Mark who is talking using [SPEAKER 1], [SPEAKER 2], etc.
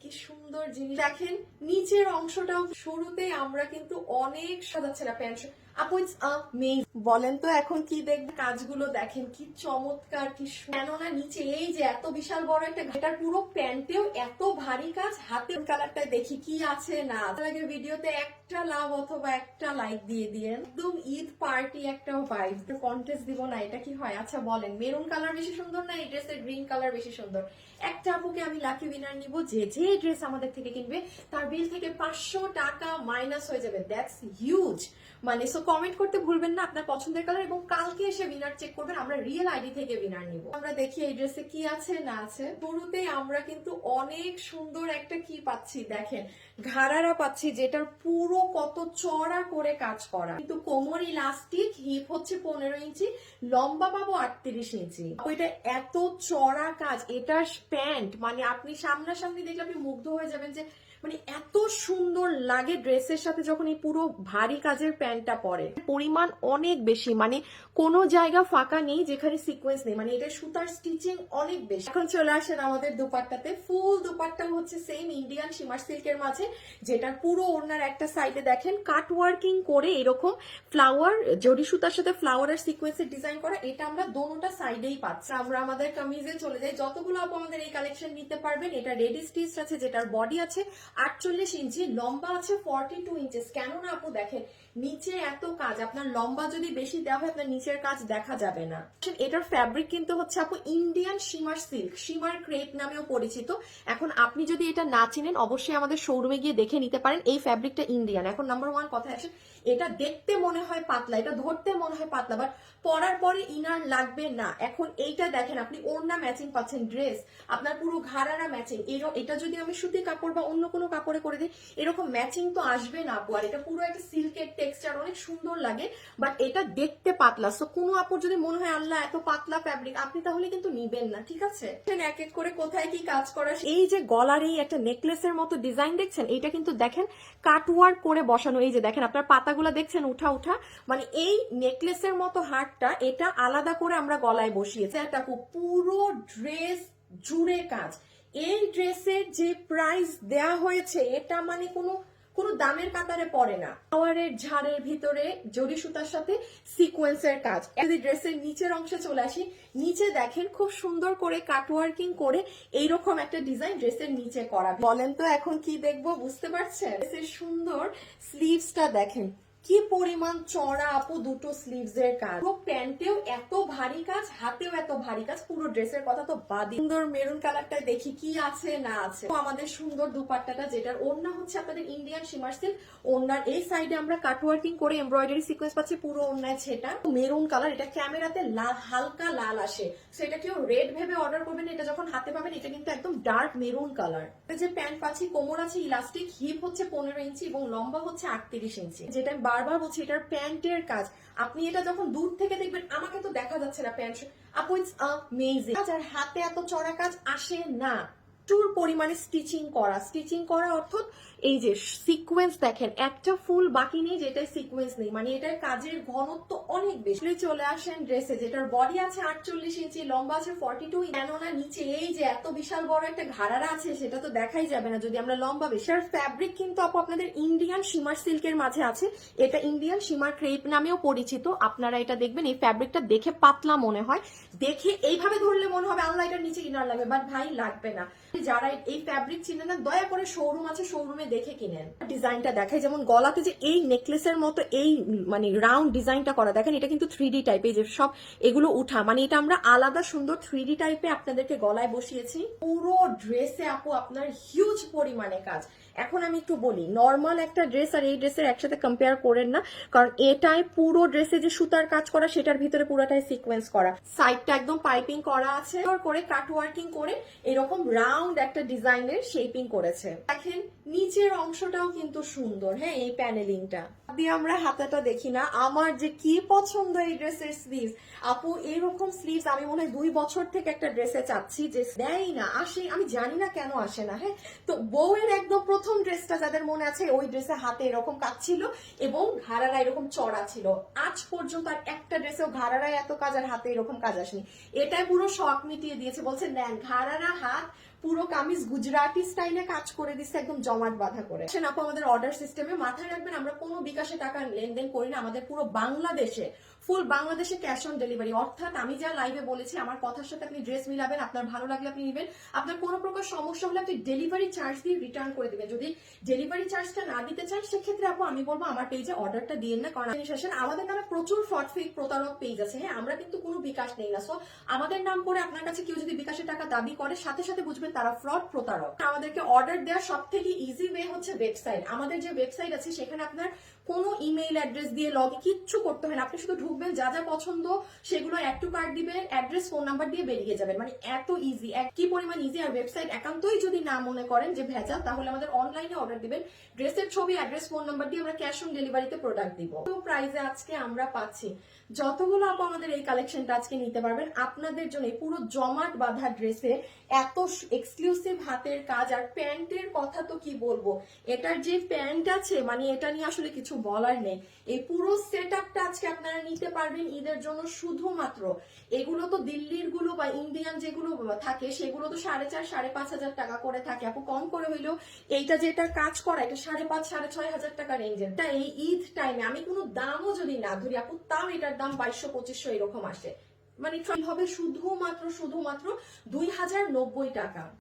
[SPEAKER 1] কি সুন্দর জিনিস। দেখেন নিচের অংশটাও শুরুতে আমরা কিন্তু অনেক সাদা না প্যান্ট আপু ইটস আমেজ বলেন তো এখন কি দেখবেন? কাজগুলো দেখেন, কি চমৎকার, কি কেননা নিচে এই যে এত বিশাল বড় একটা পুরো প্যান্টেও এত ভারী কাজ কালারটা দেখি কি আছে না ভিডিওতে একটা লাভ অথবা একটা লাইক দিয়ে দিয়েন। একদম ঈদ পার্টি একটা ভাইব কন্টেস্ট দিব না, এটা কি হয়? আচ্ছা বলেন মেরুন কালার বেশি সুন্দর না এই ড্রেসের গ্রিন কালার বেশি সুন্দর? একটা আপুকে আমি লাকি উইনার নিব, যে যে ড্রেস আমাদের থেকে কিনবে, তার বিল থেকে পাঁচশো টাকা মাইনাস হয়ে যাবে। দ্যাটস হিউজ মানে সো কমেন্ট করতে ভুলবেন না, আপনার পছন্দের কালার এবং কালকে এসে উইনার চেক করবেন, আমরা রিয়েল আইডি থেকে উইনার নিব। আমরা দেখি এই ড্রেসে কি আছে, না আছে। শুরুতেই আমরা কিন্তু অনেক সুন্দর একটা কি পাচ্ছি, দেখেন। ঘাড়ারা পাচ্ছি, যেটার পুরো কত চড়া করে কাজ করা। কিন্তু কোমর ইলাস্টিক হিপ হচ্ছে পনেরো ইঞ্চি, লম্বা পাবো আটত্রিশ ইঞ্চি। ওইটা এত চড়া কাজ এটার প্যান্ট মানে আপনি সামনাসামনি দেখলে আপনি মুগ্ধ হয়ে যাবেন যে মানে এত সুন্দর লাগে ড্রেসের সাথে যখন এই পুরো ভারী কাজের প্যান্টটা পরে। পরিমাণ অনেক বেশি মানে কোনো জায়গা ফাঁকা নেই যেখানে সিকোয়েন্স নেই মানে এটা সুতার স্টিচিং অনেক বেশি। এখন চলে আসেন আমাদের দুপাট্টাতে। ফুল দুপাট্টা হচ্ছে সেম ইন্ডিয়ান শিমার সিল্কের মাঝে, যেটার পুরো ওনার একটা সাইডে দেখেন কাট ওয়ার্কিং করে এরকম ফ্লাওয়ার জরি সুতার সাথে ফ্লাওয়ারের সিকোয়েন্সের ডিজাইন করা, এটা আমরা দোনোটা সাইডেই পাচ্ছি। আমরা আমাদের কামিজে চলে যাই। যতগুলো আপু আমাদের এই কালেকশন নিতে পারবেন, এটা রেডি স্টিচ আছে, যেটার বডি আছে আটচল্লিশ ইঞ্চি, লম্বা আছে ফর্টি টু ইঞ্চেস কেননা আপু দেখেন, নিচে এত কাজ, আপনার লম্বা যদি বেশি দেওয়া হয়, আপনার নিচের কাজ দেখা যাবে না। এটার ফ্যাব্রিক কিন্তু হচ্ছে আপু Indian shimmer silk shimmer crepe নামেও পরিচিত। এখন আপনি যদি এটা না চিনেন, অবশ্যই আমাদের শোরুমে গিয়ে দেখে নিতে পারেন। এই ফ্যাব্রিকটা ইন্ডিয়ান এখন নাম্বার ওয়ান কথা আসে এটা দেখতে মনে হয় পাতলা, এটা ধরতে মনে হয় পাতলা বাট পরার পরে ইনার লাগবে না। এখন এইটা দেখেন, আপনি ওড়না ম্যাচিং পাচ্ছেন ড্রেস আপনার পুরো ঘাড়ারা ম্যাচিং এটা যদি আমি সুতি কাপড় বা অন্য কোনো কাপড়ে করে দিই, এরকম ম্যাচিং তো আসবে না আপু। আর এটা পুরো একটা সিল্কের টেক্সচার অনেক সুন্দর লাগে বাট এটা দেখতে পাতলা। সো কোনো আপুর যদি মনে হয় আল্লাহ এত পাতলা ফ্যাব্রিক আপনি তাহলে কিন্তু নিবেন না ঠিক আছে? এক এক করে কোথায় কি কাজ করা এই যে গলার এই একটা নেকলেসের মতো ডিজাইন দেখছেন এটা কিন্তু দেখেন কাটওয়ার্ক করে বসানো। এই যে দেখেন আপনার পাতাগুলো দেখছেন উঠা উঠা। মানে এই নেকলেসের মতো হারটা এটা আলাদা করে আমরা গলায় বসিয়েছি। একটা পুরো ড্রেস জুড়ে কাজ। এই ড্রেসের যে প্রাইস দেয়া হয়েছে এটা মানে কোনো কোনো দামের কাতারে পড়ে না। পাওয়ারের ঝাড়ের ভিতরে জরি সুতার সাথে সিকোয়েন্সের কাজ। যদি ড্রেসের নিচের অংশে চলে আসি, নিচে দেখেন খুব সুন্দর করে কাটওয়ার্কিং করে এইরকম একটা ডিজাইন ড্রেসের নিচে করা। বলেন তো এখন কি দেখব, বুঝতে পারছেন? ড্রেসের সুন্দর স্লিভসটা দেখেন। কি পরিমাণ চড়া আপু দুটো স্লিভস এর কাজ? পুরো প্যান্টেও এত ভারী কাজ, হাতেও এত ভারী কাজ, পুরো ড্রেসের কথা তো বাদই। সুন্দর মেরুন কালারটা দেখি কি আছে, না আছে। আমাদের সুন্দর দুপাট্টাটা যেটার ওড়না হচ্ছে আপনাদের ইন্ডিয়ান শিমার সিল্ক ওড়নার এই সাইডে আমরা কাটওয়ার্কিং করে এমব্রয়ডারি সিকোয়েন্স পাচ্ছি পুরো ওড়নায় সেটা মেরুন কালার এটা ক্যামেরাতে লাল হালকা লাল আসে। সেটা কেউ রেড ভেবে অর্ডার করবেন এটা যখন হাতে পাবেন, এটা কিন্তু একদম ডার্ক মেরুন কালার যে প্যান্ট পাচ্ছি, কোমর আছে ইলাস্টিক হিপ হচ্ছে পনেরো ইঞ্চি এবং লম্বা হচ্ছে আটত্রিশ ইঞ্চি। যেটা বারবার বলছি, এটার প্যান্টের কাজ। আপনি এটা যখন দূর থেকে দেখবেন, আমাকে তো দেখা যাচ্ছে না প্যান্ট। আপু ইটস আমেজিং আর হাতে এত চড়া কাজ আসে না। প্রচুর পরিমাণে স্টিচিং করা। স্টিচিং করা অর্থাৎ এই যে সিকোয়েন্স দেখেন, একটা ফুল বাকি নেই যেটাই সিকোয়েন্স নেই। মানে এটার কাজের ঘনত্ব অনেক বেশি। চলে আসেন ড্রেসে যেটার বডি আছে আটচল্লিশ ইঞ্চি লম্বা আছে ফর্টি টু কেননা নিচে এই যে এত বিশাল বড় একটা ঘাড়ারা আছে, সেটা তো দেখাই যাবে না। যদি আমরা লম্বা বেশি। আর ফ্যাব্রিক কিন্তু আপু আপনাদের ইন্ডিয়ান শিমার সিল্কের মাঝে আছে। এটা ইন্ডিয়ান শিমার ক্রেপ নামেও পরিচিত। আপনারা এটা দেখবেন, এই ফ্যাব্রিকটা দেখে পাতলা মনে হয়। দেখে এইভাবে ধরলে মনে হবে, আল্লাহ এটার নিচে ইনার লাগবে। বাট ভাই, লাগবে না। যারা এই ফ্যাব্রিক চিনে না, দয়া করে শোরুম আছে শোরুমে দেখে কিনেন। ডিজাইনটা দেখায় যেমন গলাতে যে এই নেকলেসের মতো এই মানে রাউন্ড ডিজাইনটা করা, দেখেন এটা কিন্তু থ্রি ডি টাইপ যে সব এগুলো উঠা মানে এটা আমরা আলাদা সুন্দর থ্রি ডি টাইপে আপনাদেরকে গলায় বসিয়েছি। পুরো ড্রেসে আপু আপনার হিউজ পরিমাণে কাজ। এখন আমি একটু বলি নর্মাল একটা ড্রেস আর এই ড্রেসের একসাথে কম্পেয়ার করেন না, কারণ এটাই পুরো ড্রেসে যে সুতার কাজ করা, সেটার ভিতরে পুরোটাই সিকোয়েন্স করা। সাইডটা একদম পাইপিং করা আছে, করে কাট ওয়ার্কিং করে, এরকম রাউন্ড একটা ডিজাইনের শেপিং করেছে। দেখেন নিচের অংশটাও কিন্তু সুন্দর হ্যাঁ এই প্যানেলিংটা দিয়ে আমরা হাতাটা দেখি না। আমার যে কি পছন্দ এই ড্রেসের স্লিভস আপু এরকম স্লিভস আমি মনে হয় দুই বছর থেকে একটা ড্রেসে চাচ্ছি যে দেয় না, আসে, আমি জানি না কেন আসে না হ্যাঁ? তো বউয়ের একদম প্রথম ড্রেসটা যাদের মনে আছে, ওই ড্রেসে হাতে এরকম কাজ ছিল এবং ঘাড়ারা এরকম চড়া ছিল। আজ পর্যন্ত আর একটা ড্রেসেও ঘাড়ারায় এত কাজ আর হাতে এরকম কাজ আসেনি। এটাই পুরো শখ মিটিয়ে দিয়েছে, বলছে, নেন, ঘাড়ারা, হাত, পুরো কামিজ গুজরাটি স্টাইলে কাজ করে দিচ্ছে, একদম জমাট বাঁধা করে। আপু, আমাদের অর্ডার সিস্টেমে মাথায় রাখবেন, আমরা কোনো বিকাশে টাকা লেনদেন করি না, আমাদের পুরো বাংলাদেশে ফুল বাংলাদেশে ক্যাশ অন ডেলিভারি অর্থাৎ আমি যা লাইভে বলেছি, আমার কথার সাথে আপনি ড্রেস মিলাবেন, আপনার ভালো লাগলে আপনি নেবেন। আপনার কোনো প্রকার সমস্যা হলে আপনি ডেলিভারি চার্জ দিয়ে রিটার্ন করে দেবেন। যদি ডেলিভারি চার্জটা না দিতে চান, সেক্ষেত্রে আপু, আমি বলব আমার পেজে অর্ডারটা দিয়ে না, কারণ আসেন আমাদের নামে প্রচুর ফ্রড ফেক প্রতারক পেজ আছে। হ্যাঁ আমরা কিন্তু কোনো বিকাশ নেই না। সো আমাদের নাম করে আপনার কাছে কেউ যদি বিকাশের টাকা দাবি করে, সাথে সাথে বুঝবেন তারা ফ্রড প্রতারক। আমাদেরকে অর্ডার দেওয়ার সব থেকে ইজি ওয়ে হচ্ছে ওয়েবসাইট আমাদের যে ওয়েবসাইট আছে, সেখানে আপনার কোনো ইমেইল অ্যাড্রেস দিয়ে লগ কিচ্ছু করতে হয় না। আপনি শুধু ঢুকবেন, যা যা পছন্দ, সেগুলো অ্যাড টু কার্ড দিবেন অ্যাড্রেস ফোন নাম্বার দিয়ে বেরিয়ে যাবেন। মানে এত ইজি কি পরিমাণ ইজি আর ওয়েবসাইট একান্তই যদি না মনে করেন যে ভেজাল, তাহলে আমাদের অনলাইনে অর্ডার দিবেন। ড্রেসের ছবি অ্যাড্রেস ফোন নাম্বার দিয়ে আমরা ক্যাশ অন ডেলিভারিতে প্রোডাক্ট দিব। তো প্রাইসে আজকে আমরা পাচ্ছি। যতগুলো আপু আমাদের এই কালেকশনটা আজকে নিতে পারবেন, আপনাদের জন্য পুরো জমাট বাঁধা ড্রেসে এত এক্সক্লুসিভ হাতের কাজ। আর প্যান্টের কথা তো কি বলব? এটার যে প্যান্ট আছে মানে এটা নিয়ে আসলে কিছু বলার নেই। এই পুরো সেট আপটা আজকে আপনারা নিতে পারবেন ঈদের জন্য শুধুমাত্র। এগুলো তো দিল্লিরগুলো বা ইন্ডিয়ান যেগুলো থাকে, সেগুলো তো সাড়ে চার, সাড়ে পাঁচ হাজার টাকা করে থাকে। আপু, কম করে হইলেও এইটা যে এটা কাজ করা, এটা সাড়ে পাঁচ, সাড়ে ছয় হাজার টাকা রেঞ্জের তা এই ঈদ টাইমে আমি কোনো দামও যদি না ধরি, আপু, তাও এটার দাম বাইশশো, পঁচিশশো এরকম আসে। মানে হবে শুধুমাত্র শুধুমাত্র দুই হাজার নব্বই টাকা।